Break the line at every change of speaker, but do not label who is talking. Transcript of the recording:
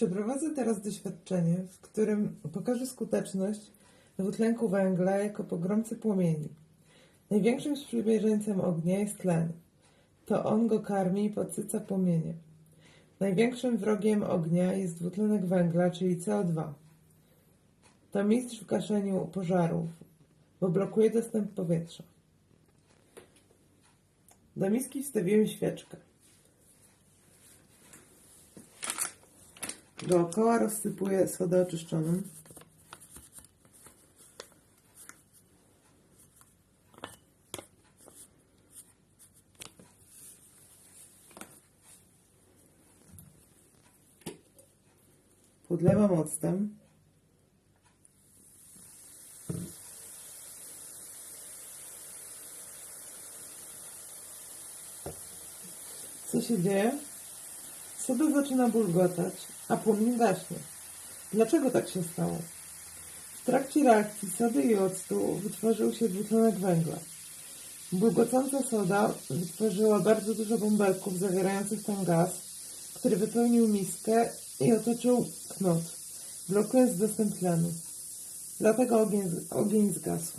Przeprowadzę teraz doświadczenie, w którym pokażę skuteczność dwutlenku węgla jako pogromcy płomieni. Największym sprzymierzeńcem ognia jest tlen. To on go karmi i podsyca płomienie. Największym wrogiem ognia jest dwutlenek węgla, czyli CO2. To mistrz w gaszeniu pożarów, bo blokuje dostęp powietrza. Do miski wstawiłem świeczkę. Dookoła rozsypuję sodę oczyszczoną. Podlewam octem. Co się dzieje? Soda zaczyna bulgotać, a płomień gaśnie. Dlaczego tak się stało? W trakcie reakcji sody i octu wytworzył się dwutlenek węgla. Bulgocąca soda wytworzyła bardzo dużo bąbelków zawierających ten gaz, który wypełnił miskę i otoczył knot, blokując dostęp tlenu. Dlatego ogień, ogień zgasł.